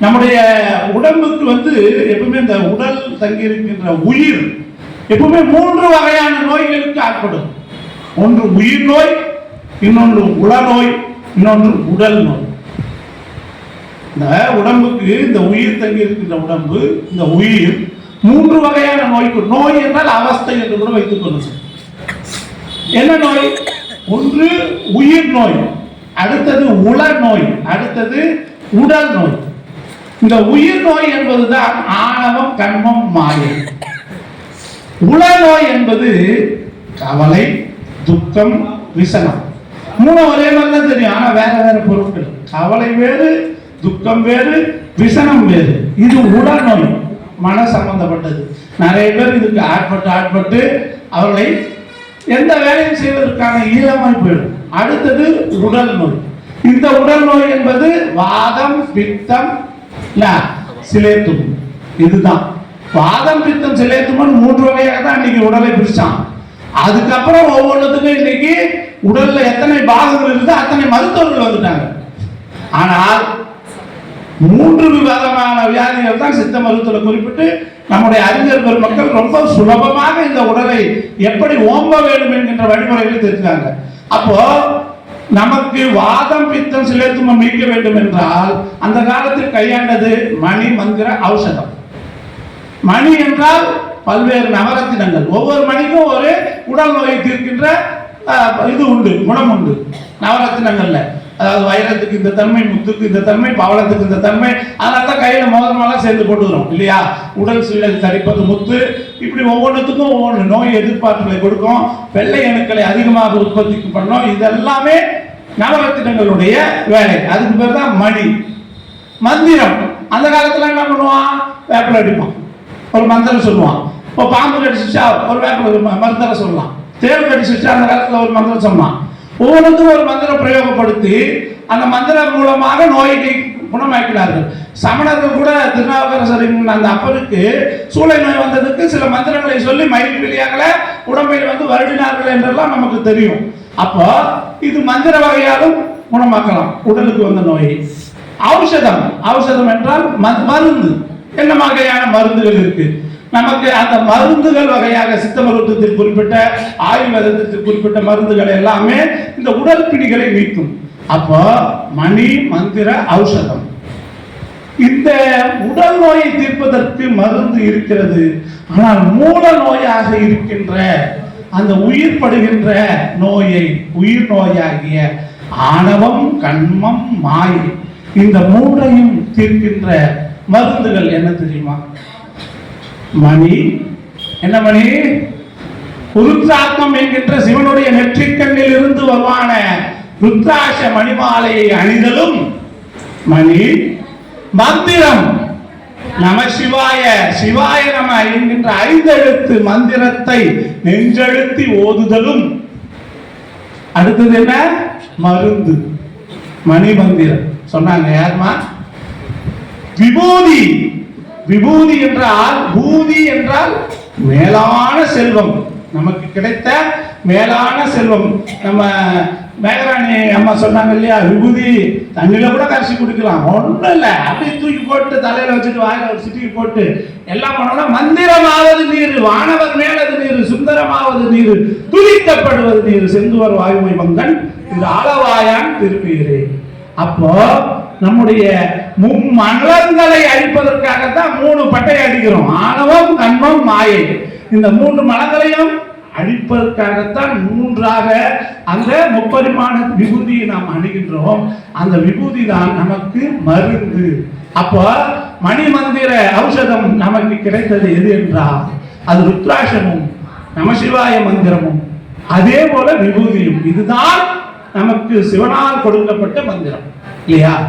நம்முடைய உடம்புக்கு வந்து எப்பவுமே இந்த உடல் தங்கியிருக்கின்ற உயிர் எப்பவுமே மூன்று வகையான நோய்களுக்கு ஆட்படும். ஒன்று உயிர் நோய் இன்னொன்று உளநோய் இன்னொன்று உடல் நோய். இந்த உடம்புக்கு இந்த உயிர் தங்கி இருக்கின்ற உடம்பு இந்த உயிர் மூன்று வகையான நோய்க்கு நோய் என்றால் அவஸ்தை என்று கூட வைத்துக் கொள்ளும் என்ன நோய்? ஒன்று உயிர் நோய் அடுத்தது உள நோய் அடுத்தது உடல் நோய். இந்த உயிர் நோய் என்பதுதான் ஆணவம் கண்மம் மாயை. உடல் நோய் என்பது கவலை துக்கம் விசனம். மூணு ஒரே மாதிரி தான் தெரியும். ஆனா வேற வேற பொருட்கள். கவலை வேறு துக்கம் வேறு விசனம் வேறு. இது உடல் நோய் மன சம்பந்தப்பட்டது. நிறைய பேர் இதுக்கு ஆட்பட்டு ஆட்பட்டு அவர்களை எந்த வேலையும் செய்வதற்கான ஈரமாய் போயிடும். அடுத்தது உடல் நோய். இந்த உடல் நோய் என்பது வாதம் பித்தம் இல்ல சிலேத்தும். இதுதான். வாதம் பித்தம் சிலேத்துமன் மூன்று வகையாக தான் இன்னைக்கு உடலை பிரிச்சான். அதுக்கப்புறம் ஒவ்வொன்றுத்துக்கும் இன்னைக்கு உடல்ல எத்தனை பாகங்கள் இருந்தோ அத்தனை மருத்துவர்கள் வந்துட்டாங்க. ஆனால் மூன்று விதமான வியாதிகள் தான் சித்த மருத்துவத்தில் குறிப்பிட்டு நம்முடைய அறிஞர் பெருமக்கள் ரொம்ப சுலபமாக இந்த உடலை எப்படி ஓம்ப வேண்டும் என்கின்ற வழிமுறைகளை தெரிஞ்சாங்க அப்போ நமக்கு வாதம் பித்தம் சிலேத்துமம் மீட்க வேண்டும் என்றால் அந்த காலத்தில் கையாண்டது மணி மந்திர ஔஷதம். மணி என்றால் பல்வேறு நவரத்தினங்கள். ஒவ்வொரு மணிக்கும் ஒரு உடல் நோயை தீர்க்கின்ற இது உண்டு குணம் உண்டு. நவரத்தினங்கள்ல. அதாவது வைரத்துக்கு இந்த தன்மை முத்துக்கு இந்த தன்மை பவளத்துக்கு இந்த தன்மை அதனால தான் கையில் மோதிரமெல்லாம் சேர்ந்து போட்டுக்கிறோம் இல்லையா? உடல் சீலை தடிப்பது முத்து இப்படி ஒவ்வொன்றுத்துக்கும் ஒவ்வொன்று நோய் எதிர்பார்ப்புகளை கொடுக்கும். வெள்ளை அணுக்களை அதிகமாக உற்பத்தி பண்ணோம். இதெல்லாமே நவரத்தினங்களுடைய வேலை. அதுக்கு பேர் தான் மணி மந்திரம். அந்த காலத்தில் என்ன பண்ணுவான்? வேப்பில் அடிப்பான். ஒரு மந்திரம் சொல்லுவான். இப்போ பாம்பு கடிச்சிச்சா ஒரு வேப்பில் மந்திரம் சொல்லலாம். தேர் கடிச்சிச்சா அந்த காலத்தில் ஒரு மந்திரம் சொல்லலாம் ஒவ்வொருத்தரும் ஒரு மந்திரம் பிரயோகப்படுத்தி அந்த மந்திரம் மூலமாக நோயை குணமாக்கினார்கள். சமணர்கள் கூட திருநாவுக்கரசரின் அந்த அப்பனுக்கு சூளை நோய் வந்ததுக்கு சில மந்திரங்களை சொல்லி மயில் வெளியாகல உடம்பில் வந்து வருடினார்கள் என்றெல்லாம் நமக்கு தெரியும். அப்போ இது மந்திர வகையாலும் குணமாக்கலாம். உடலுக்கு வந்த நோயை. ஔஷதம். ஔஷதம் என்றால் ம- மருந்து. என்ன வகையான மருந்துகள் இருக்கு? நமக்கு அந்த மருந்துகள் வகையாக சித்த மருத்துவத்தில் குறிப்பிட்ட ஆயுர்வேதத்தில் குறிப்பிட்ட மருந்துகள் எல்லாமே இந்த உடல் பிடிகளை நீக்கும் அப்போ மணி மந்திர ஔஷதம். இந்த உடல் நோயை தீர்ப்பதற்கு மருந்து இருக்கிறது. ஆனால் மூல நோயாக இருக்கின்ற அந்த உயிர் படுகின்ற நோயை உயிர் நோயாகிய ஆணவம் கண்மம் மாயை இந்த மூன்றையும் தீர்க்கின்ற மருந்துகள் என்ன தெரியுமா? மணி. என்ன மணி? ருத்ராத்மம் என்கின்ற சிவனுடைய நெற்றிக்கண்ணில் இருந்து வருவான ருத்ராட்ச மணிமாலையை அணிதலும் மணி. மந்திரம். நம சிவாய சிவாய நம என்கின்ற ஐந்தெழுத்து மந்திரத்தை நெஞ்செழுத்தி ஓதுதலும். அடுத்தது என்ன? மருந்து. மணி மந்திரம் சொன்னாங்க யாருமா விபூதி. விபூதி என்றால் பூதி என்றால் மேலான செல்வம். நமக்கு கிடைத்த மேலான செல்வம். நம்ம மேகராணி அம்மா சொன்னாங்க இல்லையா விபூதி தண்ணியில் கூட கரைச்சி குடிக்கலாம். ஒன்றும் இல்லை. அப்படியே தூக்கி போட்டு தலையில் வச்சுட்டு வாயில் ஒரு சிட்டிக்கு போட்டு எல்லாம் பண்ணோம்னா மந்திரமாவது நீர் வானவர் மேலது நீர் சுந்தரமாவது நீர் துதிக்கப்படுவது நீர் செந்துவர் வாயுமை மங்கன் இந்த ஆளவாயான் திருப்பீரே. அப்போ நம்முடைய மும்மலங்களை அழிப்பதற்காகத்தான் மூணு பட்டை அடிக்கிறோம். ஆணவம் கண்மம் மாயை. இந்த மூன்று மலங்களையும் அழிப்பதற்காகத்தான் மூன்றாக அந்த முப்பரிமாண விபூதியை நாம் அணுகின்றோம். அந்த விபூதி தான் நமக்கு மருந்து. அப்போ மணி மந்திர ஔஷதம் நமக்கு கிடைத்தது எது என்றால் அது ருத்ராட்சமும் நமசிவாய மந்திரமும் அதே போல விபூதியும். இதுதான் நமக்கு சிவனால் கொடுக்கப்பட்ட மந்திரம். இல்லையா?